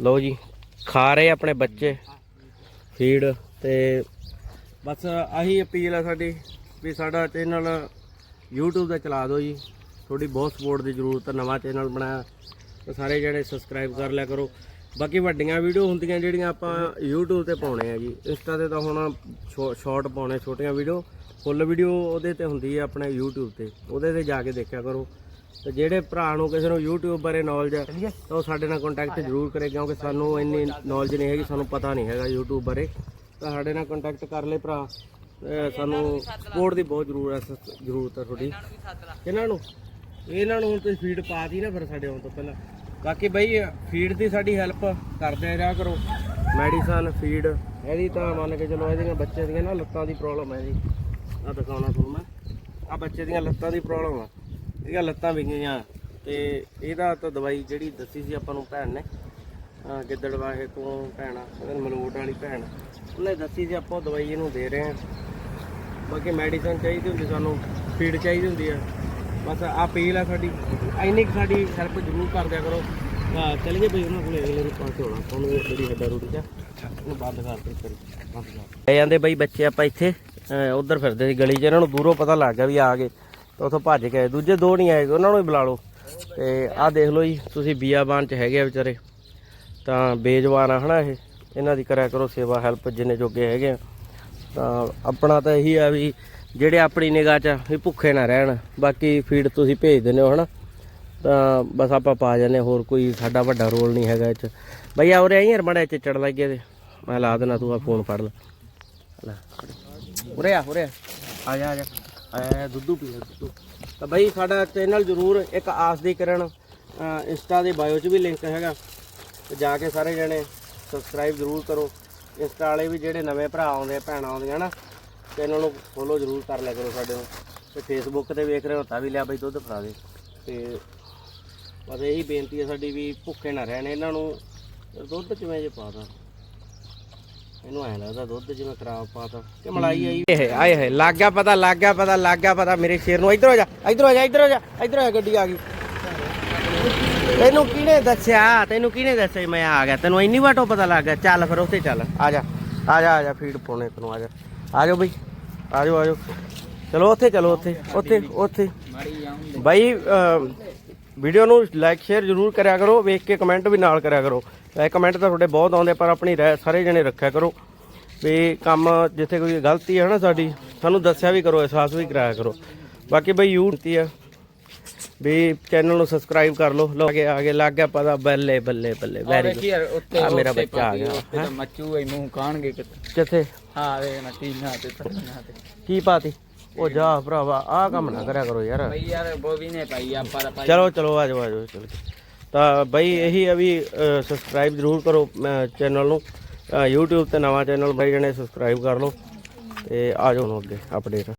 ਲਓ ਜੀ, ਖਾ ਰਹੇ ਆਪਣੇ ਬੱਚੇ, ਫੀਡ ਤੇ ਬਸ ਆਹੀ ਅਪੀਲ ਆ ਸਾਡੀ ਵੀ ਸਾਡਾ ਚੈਨਲ YouTube ਤੇ ਚਲਾ ਦਿਓ ਜੀ। ਤੁਹਾਡੀ ਬਹੁਤ ਸਪੋਰਟ ਦੀ ਜ਼ਰੂਰਤ ਹੈ ਨਵਾਂ ਚੈਨਲ ਬਣਾਇਆ, ਤੇ ਸਾਰੇ ਜਿਹੜੇ ਸਬਸਕ੍ਰਾਈਬ ਕਰ ਲਿਆ ਕਰੋ। ਬਾਕੀ ਵੱਡੀਆਂ ਵੀਡੀਓ ਹੁੰਦੀਆਂ ਜਿਹੜੀਆਂ ਆਪਾਂ YouTube ਤੇ ਪਾਉਣੇ ਆ ਜੀ। ਇੰਸਟਾ ਤੇ ਤਾਂ ਹੁਣ ਸ਼ਾਰਟ ਪਾਉਣੇ, ਛੋਟੀਆਂ ਵੀਡੀਓ ਫੁੱਲ ਵੀਡੀਓ ਉਹਦੇ ਤੇ ਹੁੰਦੀ ਹੈ ਆਪਣੇ YouTube ਤੇ। ਉਹਦੇ ਤੇ ਜਾ ਕੇ ਦੇਖਿਆ ਕਰੋ। ਤੇ ਜਿਹੜੇ ਭਰਾ ਨੂੰ ਕਿਸੇ ਨੂੰ YouTube ਬਾਰੇ ਨੌਲੇਜ ਹੈ ਤਾਂ ਉਹ ਸਾਡੇ ਨਾਲ ਕੰਟੈਕਟ ਜ਼ਰੂਰ ਕਰੇ ਕਿਉਂਕਿ ਸਾਨੂੰ ਇੰਨੀ ਨੌਲੇਜ ਨਹੀਂ ਹੈਗੀ ਸਾਨੂੰ ਪਤਾ ਨਹੀਂ ਹੈਗਾ YouTube ਬਾਰੇ। ਤਾਂ ਸਾਡੇ ਨਾਲ ਕੰਟੈਕਟ ਕਰ ਲੈ ਭਰਾ ਸਾਨੂੰ ਸਪੋਰਟ ਦੀ ਬਹੁਤ ਜ਼ਰੂਰਤ ਹੈ ਜ਼ਰੂਰਤ ਹੈ ਤੁਹਾਡੀ। ਇਹਨਾਂ ਨੂੰ ਇਹਨਾਂ ਨੂੰ ਹੁਣ ਤੁਸੀਂ ਫੀਡ ਪਾਤੀ ਨਾ ਫਿਰ ਸਾਡੇ ਆਉਣ ਤੋਂ ਪਹਿਲਾਂ। ਬਾਕੀ ਬਈ ਫੀਡ ਦੀ ਸਾਡੀ ਹੈਲਪ ਕਰਦੇ ਰਿਹਾ ਕਰੋ। ਮੈਡੀਸਨ ਫੀਡ ਇਹਦੀ ਤਾਂ ਮੰਨ ਕੇ ਚਲੋ ਇਹਦੀਆਂ ਬੱਚੇ ਦੀਆਂ ਨਾ ਲੱਤਾਂ ਦੀ ਪ੍ਰੋਬਲਮ ਹੈ ਜੀ। ਆ ਦਿਖਾਉਣਾ ਤੁਹਾਨੂੰ ਮੈਂ। ਆ ਬੱਚੇ ਦੀਆਂ ਲੱਤਾਂ ਦੀ ਪ੍ਰੋਬਲਮ ਆ। ਇਹਦੀਆਂ ਲੱਤਾਂ ਵਿੰਗੀਆਂ ਤੇ ਇਹਦਾ ਤਾਂ ਦਵਾਈ ਜਿਹੜੀ ਦੱਸੀ ਸੀ ਆਪਾਂ ਨੂੰ ਭੈਣ ਨੇ, ਅਹ ਗਿੱਦੜਵਾਹੇ ਤੋਂ ਭੈਣ ਆ ਵਾਲੀ ਭੈਣ, ਉਹਨੇ ਦੱਸੀ ਸੀ ਆਪਾਂ ਉਹ ਦਵਾਈ ਇਹਨੂੰ ਦੇ ਰਹੇ ਹਾਂ ਬਾਕੀ ਮੈਡੀਸਨ ਚਾਹੀਦੀ ਹੁੰਦੀ ਸਾਨੂੰ ਫੀਡ ਚਾਹੀਦੀ ਹੁੰਦੀ ਆ। ਬਸ ਆ ਅਪੀਲ ਆ ਸਾਡੀ, ਇੰਨੀ ਕੁ ਸਾਡੀ ਹੈਲਪ ਜ਼ਰੂਰ ਕਰ ਦਿਆ ਕਰੋ। ਆ ਚਲੀਏ ਬਈ ਉਹਨਾਂ ਕੋਲੇ, ਅਗਲੇ ਨੂੰ ਪਾਸੇ ਹੋਣਾ ਤੁਹਾਨੂੰ ਇਹ ਜਿਹੜੀ ਹੱਡਾ ਰੋਟੀ ਚ ਉਹਨੂੰ ਬੰਦ ਕਰ ਦੇ ਫਿਰ, ਬੰਦ ਕਰ ਜਾਂਦੇ ਬਈ ਬੱਚੇ ਆਪਾਂ ਇੱਥੇ ਉਧਰ ਫਿਰਦੇ ਸੀ ਗਲੀ 'ਚ, ਇਹਨਾਂ ਨੂੰ ਦੂਰੋਂ ਪਤਾ ਲੱਗ ਗਿਆ ਵੀ ਆ ਗਏ। ਤਾਂ ਉੱਥੋਂ ਭੱਜ ਕੇ ਆਏ। ਦੂਜੇ ਦੋ ਨਹੀਂ ਆਏ ਉਹਨਾਂ ਨੂੰ ਹੀ ਬੁਲਾ ਲਓ। ਤੇ ਆਹ ਦੇਖ ਲਓ ਜੀ ਤੁਸੀਂ ਬੀਆਬਾਨ 'ਚ ਹੈਗੇ ਆ ਵਿਚਾਰੇ। ਤਾਂ ਬੇਜਵਾਨ ਆ ਹਨਾ ਇਹ। ਇਹਨਾਂ ਦੀ ਕਰਿਆ ਕਰੋ ਸੇਵਾ ਹੈਲਪ ਜਿੰਨੇ ਜੋਗੇ ਹੈਗੇ ਆ। ਤਾਂ ਆਪਣਾ ਤਾਂ ਇਹੀ ਆ ਵੀ ਜਿਹੜੇ ਆਪਣੀ ਨਿਗਾਹ 'ਚ ਆ, ਵੀ ਭੁੱਖੇ ਨਾ ਰਹਿਣ। ਬਾਕੀ ਫੀਡ ਤੁਸੀਂ ਭੇਜ ਦਿੰਦੇ ਹੋ ਹਨਾ। ਤਾਂ ਬਸ ਆਪਾਂ ਪਾ ਜਾਂਦੇ ਹਾਂ, ਹੋਰ ਕੋਈ ਸਾਡਾ ਵੱਡਾ ਰੋਲ ਨਹੀਂ ਹੈਗਾ ਇਹ 'ਚ। ਬਈ ਆ ਉਰੇ ਆਈ ਯਾਰ ਮੜਾ ਚਿੱਚੜ ਲੱਗ ਗਿਆ ਤੇ। ਮੈਂ ਲਾ ਦੇਣਾ ਤੂੰ ਆ ਫੋਨ ਫੜ ਲੈ। ਲੈ। ਉਰੇ ਆ ਉਰੇ ਆ। ਆ ਜਾ ਆ ਜਾ। ਆਇਆ ਦੁੱਧੂ ਪੀ ਲੈ ਦੁੱਧੂ। ਤਾਂ ਬਈ ਸਾਡਾ ਚੈਨਲ ਜ਼ਰੂਰ ਇੱਕ ਆਸ ਦੀ ਕਰਨ ਇੰਸਟਾ ਦੇ ਬਾਇਓ 'ਚ ਵੀ ਲਿੰਕ ਹੈਗਾ। ਤੇ ਜਾ ਕੇ ਸਾਰੇ ਜਣੇ ਸਬਸਕ੍ਰਾਈਬ ਜ਼ਰੂਰ ਕਰੋ। ਇੰਸਟਾ ਵਾਲੇ ਵੀ ਜਿਹੜੇ ਨਵੇਂ ਭਰਾ ਆਉਂਦੇ ਆ, ਭੈਣਾਂ ਆਉਂਦੀਆਂ ਨਾ ਚੈਨਲ ਨੂੰ ਫੋਲੋ ਜ਼ਰੂਰ ਕਰ ਲਿਆ ਕਰੋ ਸਾਡੇ ਨੂੰ। ਤੇ ਫੇਸਬੁੱਕ ਤੇ ਵੇਖ ਰਹੇ ਹੋ ਤਾਂ ਵੀ ਲਿਆ ਬਈ ਦੁੱਧ ਫੜਾ ਦੇ। ਤੇ ਬਸ ਇਹੀ ਬੇਨਤੀ ਹੈ ਸਾਡੀ ਵੀ ਭੁੱਖੇ ਨਾ ਰਹਿਣ। ਇਹਨਾਂ ਨੂੰ ਦੁੱਧ ਕਿਵੇਂ ਜੇ ਪਾਦਾ ਇਹਨੂੰ ਐਂ ਲੱਗਦਾ ਦੁੱਧ ਜਿਵੇਂ ਖਰਾਬ ਪਾਤਾ। ਕਿ ਮਲਾਈ ਆਈ। ਇਹ ਆਏ ਹੈ ਲੱਗ ਗਿਆ ਪਤਾ ਲੱਗ ਗਿਆ ਪਤਾ ਲੱਗ ਗਿਆ ਪਤਾ ਮੇਰੇ ਸ਼ੇਰ ਨੂੰ। ਇੱਧਰ ਹੋ ਜਾ ਇੱਧਰ ਹੋ ਜਾ ਇੱਧਰ ਹੋ ਜਾ ਇੱਧਰ ਹੋ ਜਾ ਗੱਡੀ ਆ ਗਈ। ਤੈਨੂੰ ਕਿਹਨੇ ਦੱਸਿਆ? ਤੈਨੂੰ ਕਿਹਨੇ ਦੱਸਿਆ ਵੀ ਮੈਂ ਆ ਗਿਆ? ਤੈਨੂੰ ਇੰਨੀ ਵਾਟੋ ਪਤਾ ਲੱਗ ਗਿਆ। ਚੱਲ ਫਿਰ ਉੱਥੇ ਚੱਲ। ਆ ਜਾ ਆ ਜਾ ਆ ਜਾ ਫੀਡ ਪਾਉਣੇ ਤੈਨੂੰ ਆ ਜਾ। ਆ ਜਾਓ ਬਈ ਆ ਜਾਓ ਆ ਜਾਓ। ਚਲੋ ਉੱਥੇ ਚਲੋ ਉੱਥੇ ਉੱਥੇ ਉੱਥੇ। ਬਾਈ ਵੀਡੀਓ ਨੂੰ ਲਾਈਕ ਸ਼ੇਅਰ ਜ਼ਰੂਰ ਕਰਿਆ ਕਰੋ ਵੇਖ ਕੇ ਕਮੈਂਟ ਵੀ ਨਾਲ ਕਰਿਆ ਕਰੋ। ਲਾਈਕ ਕਮੈਂਟ ਤਾਂ ਤੁਹਾਡੇ ਬਹੁਤ ਆਉਂਦੇ ਪਰ ਆਪਣੀ ਰਾਏ ਸਾਰੇ ਜਣੇ ਰੱਖਿਆ ਕਰੋ। ਵੀ ਕੰਮ ਜਿੱਥੇ ਕੋਈ ਗਲਤੀ ਹੈ ਨਾ ਸਾਡੀ ਸਾਨੂੰ ਦੱਸਿਆ ਵੀ ਕਰੋ ਅਹਿਸਾਸ ਵੀ ਕਰਾਇਆ ਕਰੋ। ਬਾਕੀ ਬਈ ਯੂਨਿਟੀ ਆ। ਵੀ ਚੈਨਲ ਨੂੰ ਸਬਸਕ੍ਰਾਈਬ ਕਰ ਲਓ। ਲੋ ਅੱਗੇ ਆ ਗਏ ਲੱਗ ਗਿਆ ਪਤਾ ਬੱਲੇ ਬੱਲੇ ਬੱਲੇ ਵੈਰੀ ਉੱਤੇ ਆ ਮੇਰਾ ਬੱਚਾ ਆ ਗਿਆ ਮੱਚੂ ਹੀ ਮੂੰਹ ਕਾਣਗੇ ਕਿੱਥੇ? ਹਾਂ ਵੇ ਨਾ ਤੀਨਾ ਤੇ ਤੀਨਾ ਤੇ। ਕੀ ਪਾਤੀ? ਉਹ ਜਾ ਭਰਾਵਾ ਆਹ ਕੰਮ ਨਾ ਕਰਿਆ ਕਰੋ ਯਾਰ। ਬਈ ਯਾਰ ਬੋਵੀ ਨੇ ਪਾਈ ਆ ਪਰ ਪਾਈ ਚਲੋ ਚਲੋ ਆ ਜਾਓ ਆ ਜਾਓ ਚਲੋ। ਤਾਂ ਬਈ ਇਹੀ ਆ ਵੀ ਸਬਸਕ੍ਰਾਈਬ ਜ਼ਰੂਰ ਕਰੋ ਚੈਨਲ ਨੂੰ। YouTube ਤੇ ਨਵਾਂ ਚੈਨਲ ਬਾਈ ਜਣੇ ਸਬਸਕ੍ਰਾਈਬ ਕਰ ਲਓ। ਤੇ ਆ ਜਾਓ ਹੁਣ ਅੱਗੇ ਅਪਡੇਟ